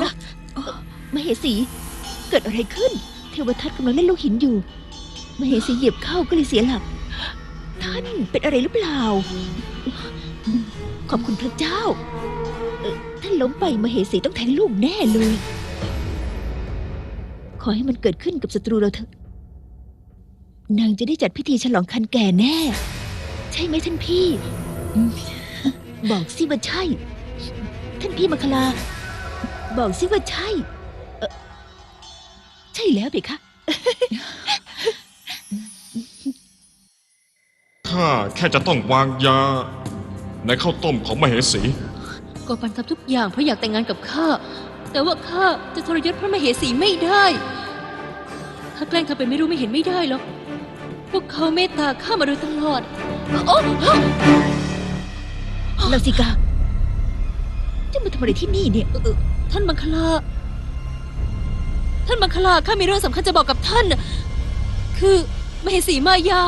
มานพี่ระวังนะมเหสี เกิดอะไรขึ้น เทวทัตกำลังเล่นลูกหินอยู่ มเหสีเหยียบเข้าก็เลยเสียหลัก ท่านเป็นอะไรหรือเปล่า ขอบคุณพระเจ้า ท่านล้มไปมเหสีต้องแทงลูกแน่เลย ขอให้มันเกิดขึ้นกับศัตรูเราเถอะ นางจะได้จัดพิธีฉลองคันแก่แน่ ใช่ไหมท่านพี่ บอกสิว่าใช่ ท่านพี่มัคลา บอกสิว่าใช่เอ่อใช่แล้วเบคะ ข้าแค่จะต้องวางยา ในข้าวต้มของมเหสี โกปันทำทุกอย่างเพราะอยากแต่งงานกับข้า แต่ว่าข้าจะทรยศพระมเหสีไม่ได้ ข้าแกล้งทำเป็นไม่รู้ไม่เห็นไม่ได้หรอก พวกเขาเมตตาข้ามาโดยตลอด โอ้ลาสิกาจะมาทำอะไรที่นี่เนี่ยเอ่อ ท่านมังคลา ท่านมังคลาข้ามีเรื่องสำคัญจะบอกกับท่าน คือมเหสีมายา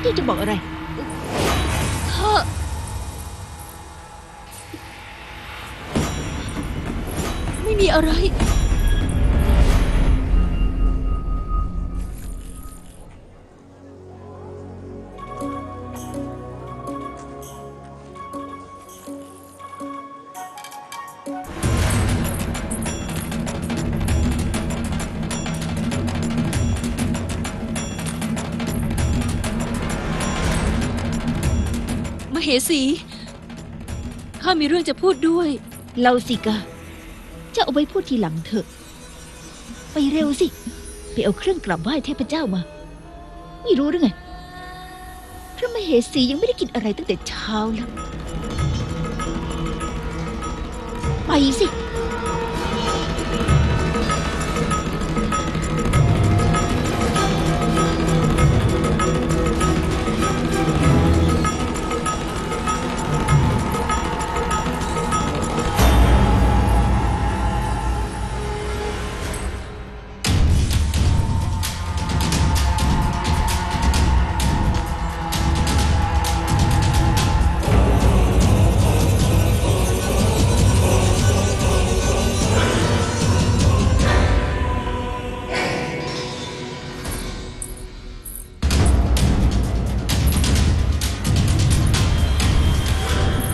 เจ้าจะบอกอะไร ข้า ไม่มีอะไร เหสี ข้ามีเรื่องจะพูดด้วย เราสิกาจะเอาไว้พูดทีหลังเถอะ ไปเร็วสิ ไปเอาเครื่องกลับไหว้เทพเจ้ามา ไม่รู้หรือไงพระมเหสียังไม่ได้กินอะไรตั้งแต่เช้าแล้ว ไปสิ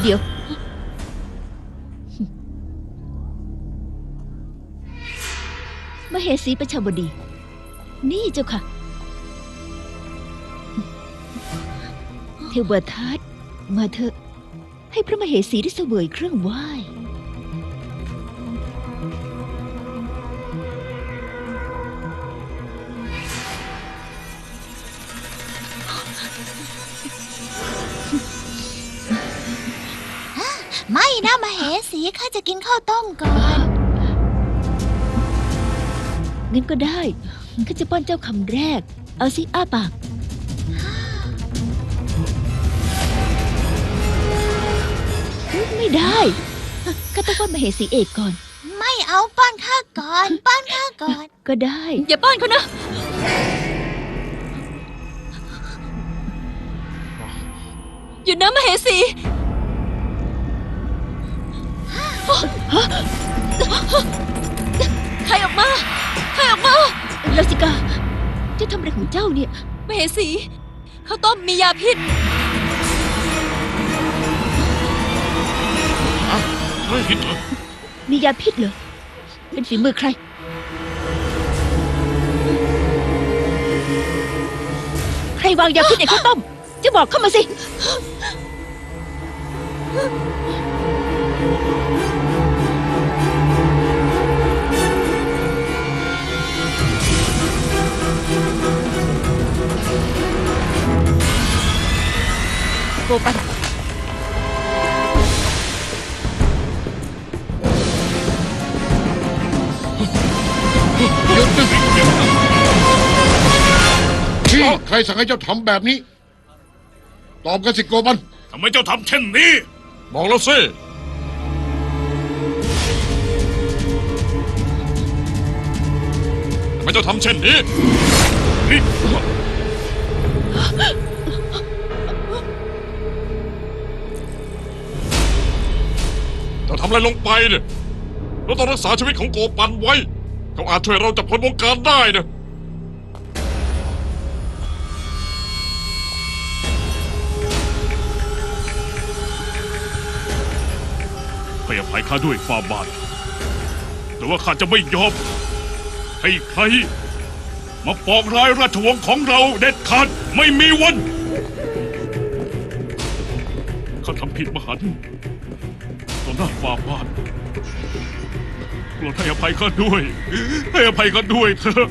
เดี๋ยว มเหสีประชาบดี นี่เจ้าค่ะ เทวทัตมาเถอะ ให้พระมเหสีได้เสวยเครื่องไหว้ นะมาเหสีข้าจะกินข้าวต้มก่อน งั้นก็ได้ ข้าจะป้อนเจ้าคำแรก เอาสิอ้าปาก ไม่ได้ ข้าต้องป้อนมเหสีเอกก่อน ไม่เอาป้อนข้าก่อน ป้อนข้าก่อน ก็ได้ อย่าป้อนเขานะหยุดนะมเหสี ใครออกมาใครออกมาลาสิกาเจ้าทำอะไรของเจ้าเนี่ย มเหสีข้าวต้มมียาพิษเฮ้ยผิดเหรอมียาพิษเหรอ เป็นฝีมือใคร ใครวางยาพิษในข้าวต้มจะบอกเข้ามาสิ ใครสั่งให้เจ้าทำแบบนี้ ตอบกันสิโกบัน ทำไมเจ้าทำเช่นนี้ บอกแล้วสิทำไมเจ้าทำเช่นนี้นี่เจ้าทำอะไรลงไปเนี่ยเราต้องรักษาชีวิตของโกปันไว้ เขาอาจช่วยเราจับพ้นวงการได้นะ ให้อภัยข้าด้วยฟาบาทแต่ว่าข้าจะไม่ยอมให้ใคร มาปองร้ายราชวงศ์ของเราเด็ดขาดไม่มีวัน ข้าทำผิดมหันต่อหน้าฟาบาทโปรดให้อภัยข้าด้วย ให้อภัยข้าด้วยเถอะ